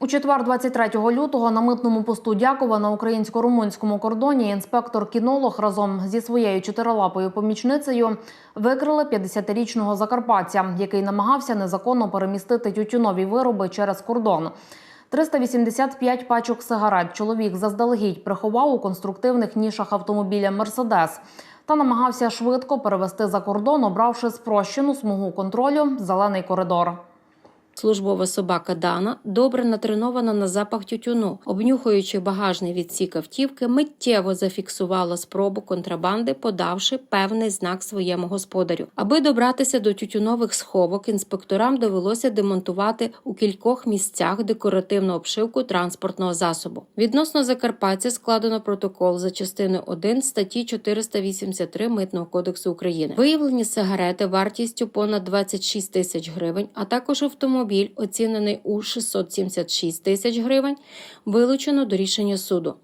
У четвер, 23 лютого, на митному посту Дякова на українсько-румунському кордоні інспектор-кінолог разом зі своєю чотирилапою помічницею викрили 50-річного закарпатця, який намагався незаконно перемістити тютюнові вироби через кордон. 385 пачок сигарет чоловік заздалегідь приховав у конструктивних нішах автомобіля Мерседес та намагався швидко перевести за кордон, обравши спрощену смугу контролю зелений коридор. Службова собака Дана добре натренована на запах тютюну, обнюхуючи багажний відсік автівки, миттєво зафіксувала спробу контрабанди, подавши певний знак своєму господарю. Аби добратися до тютюнових сховок, інспекторам довелося демонтувати у кількох місцях декоративну обшивку транспортного засобу. Відносно Закарпаття складено протокол за частиною 1 статті 483 Митного кодексу України. Виявлені сигарети вартістю понад 26 тисяч гривень, а також автомобіль, автомобіль, оцінений у 676 тисяч гривень, вилучено до рішення суду.